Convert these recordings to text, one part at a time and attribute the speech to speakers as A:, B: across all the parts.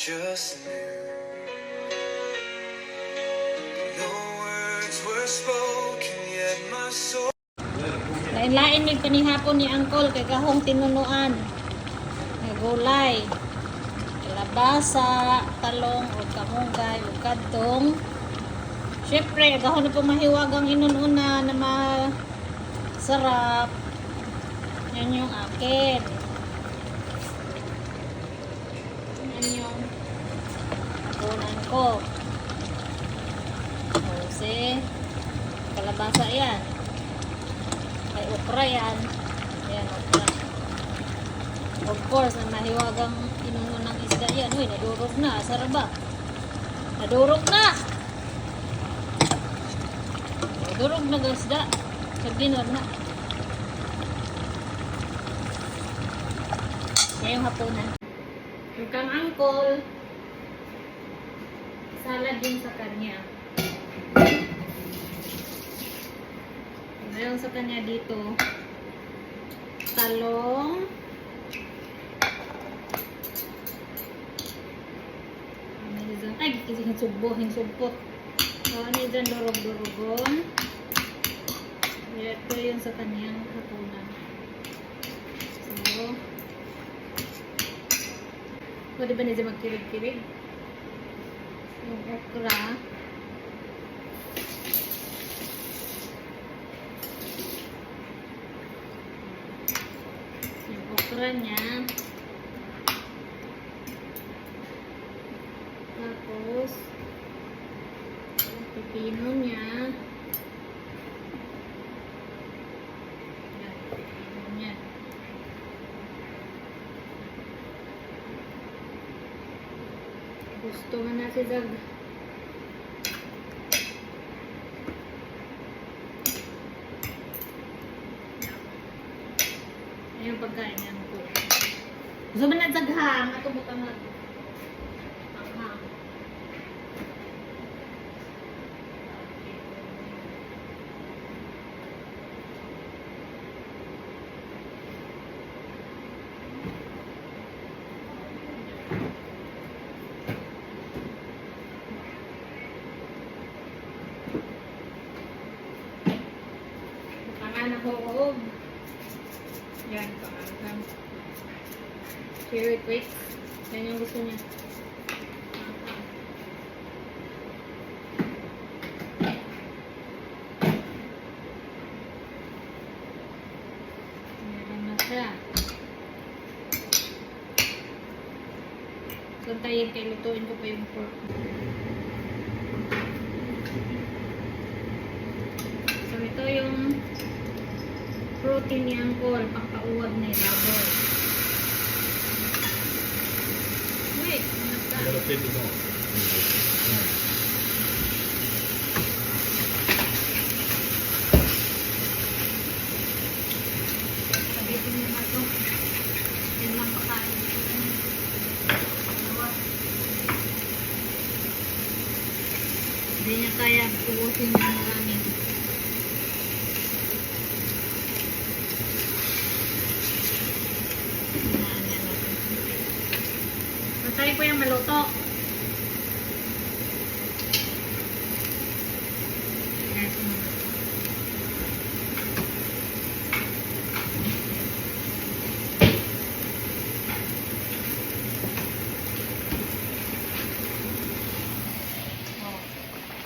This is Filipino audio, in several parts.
A: just knew. No words were spoken, yet my soul.
B: Lain-lain ni panihapon ni Angkol kay kahong tinunuan. Nga gulay. Kalabasa, talong, o kamunggay, o kadtong. Siyempre, agahon na po mahiwagang inununa na masarap. Yan yung akin. Yan yung hapunan ko. Kasi, kalabasa yan. May okra yan. Ayan, okra. Of course, ang nahiwagang inuno ng isda yan. Uy, nadurog na. Sarap ba? Nadurog na! Nadurog na ang isda. Sabihin, wag na. Ngayong hapunan. Yung kang angkol, salad din sa kanya. Meron sa kanya dito talong. Ano dyan? ay kasi hinsugbo hinsugpot o ano dyan durog-durogon ito yun sa kanyang hapunan. So pwede ba niya magkirig-kirig yung okra yung okra niya. Tapos, yung pipino niya. Yan, pipino niya. Na si Zag. Ayun pagkain niya. Gusto mo na daghang, ato mo ka Bukangan ako og. Yan, pangalan. Cherry quick. Yan yung gusto niya. Meron na siya. Kuntayin kay lutuin ko pa yung pork. So, ito yung protein niyang call, pangkauwag na ilaboy. Wait,
C: Pero pwede mo.
B: Sabihin niyo na ito. Yan lang pakain. Dalawa. Hindi niya kaya ubusin yung marami. Hinaan niya natin. Matay ko yung maluto.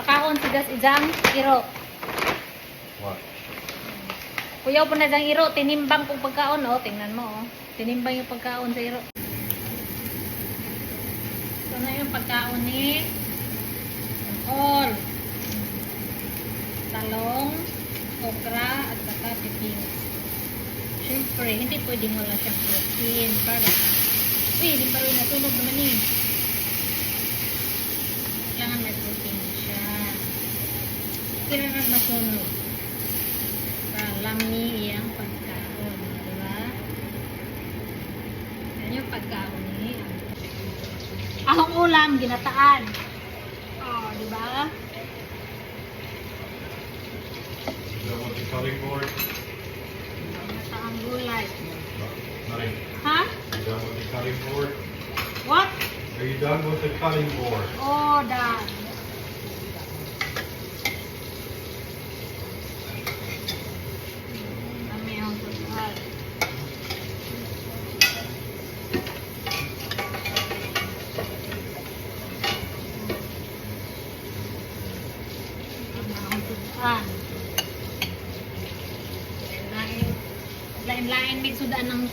B: Pakaon sigas ijang iro.
C: What?
B: Kuyaw po na dang iro, tinimbang kong pagkaon, oh. Tingnan mo, oh. Tinimbang yung pagkaon sa iro. Ito na yung pagkaon ni all. Talong, okra, at saka pipino. Siyempre, hindi pwedeng wala siyang protein para Uy, hindi pa rin natulog naman eh. Kailangan may protein siya. Kailangan masunog. Para lami iyang pagkaon. Diba? Yan yung pagkaon Ahong ulam, ginataan. Oh, di ba?
C: Cutting board.
B: Ginataang gulay. Ha?
C: The cutting board?
B: What?
C: Are you done with the cutting board?
B: Oh, done.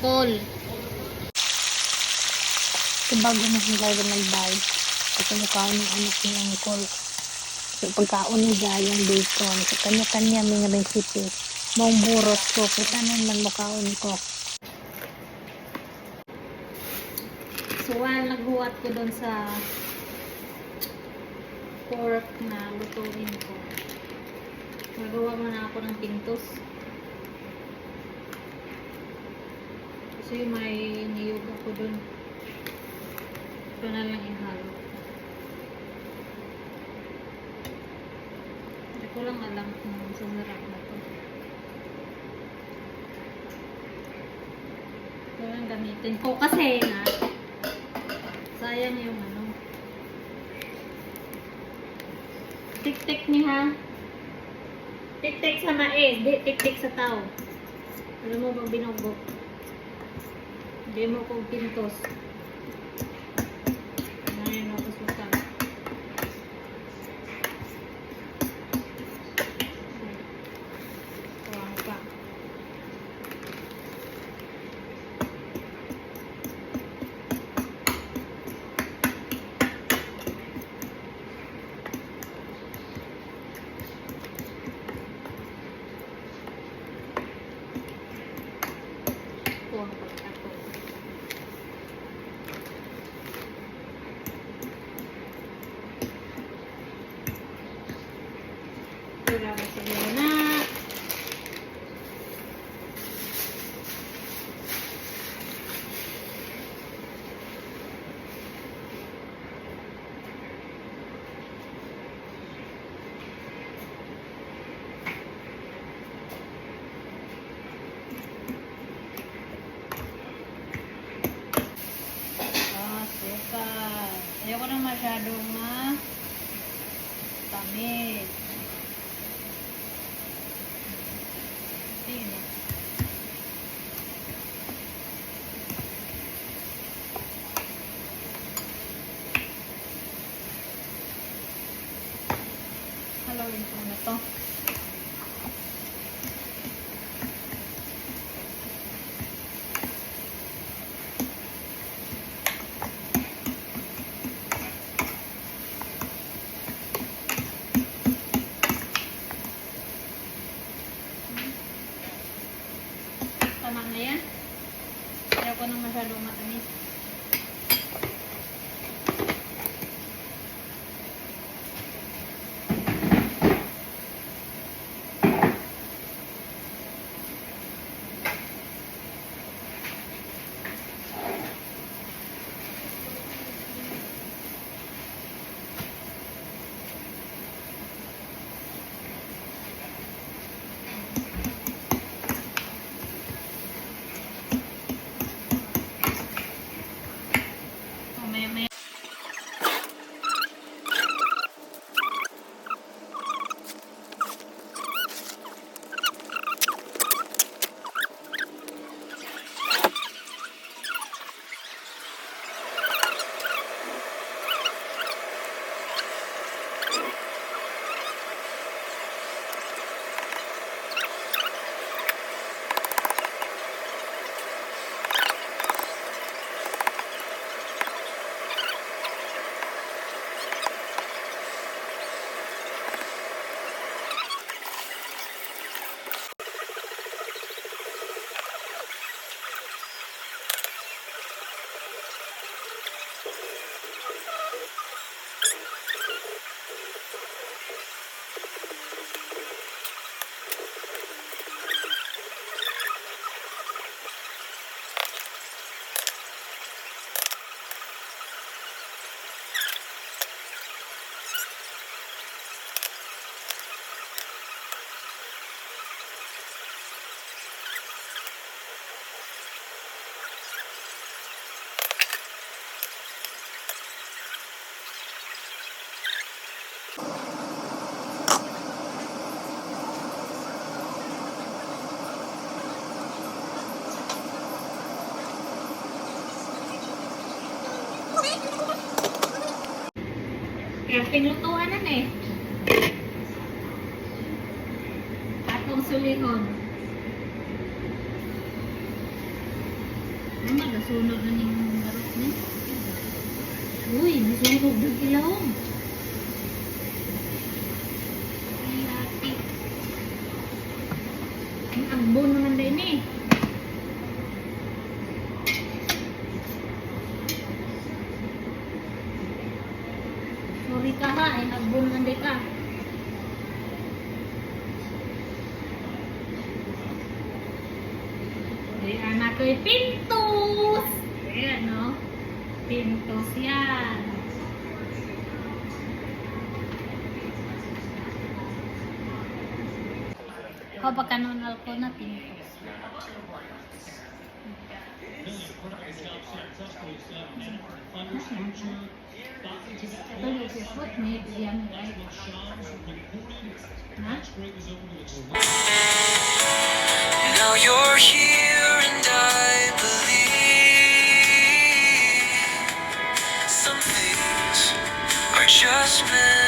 B: Kol.
D: Kasi bago na sila nagbay, kasi mukha ng anak nilang call. So, pagkaon niya yung bacon. So, kanya-kanya may nga recipe. Mong burot ko, kita naman mukhaon ko.
B: So, while naghuwat ko doon sa pork na lutuin ko, nagawa mo na ako ng pintos. Kasi may niyog ako doon. Ito na lang ihalo. Hindi ko lang alam kung sumarap na to. Ito lang gamitin ko kasi nga sayang yung ano. Tik-tik ni ha. Tik-tik sa mais, di tik-tik sa tao. Alam mo bang binugbog? Hindi mo kong pintos. Ngayon ako suka. Tuwang pa. Tuwang pa ako. Ko sa na. Ah, suka. Ayoko na masyadong ma tamis. Ko na to. Tama na yan. Ayoko nang masyadong matamis. Kaya pinutuan na eh. Atong sulihon. Ano, nagasunod na niyong garot niya. Uy, nasunog ng ilaw. Ay, anak ko'y pintos! Ayan, no? Pintos yan. Kapag kanonal ko na pintos. Tuloy si foot, may yan, right? Ha?
A: Now you're here Christmas.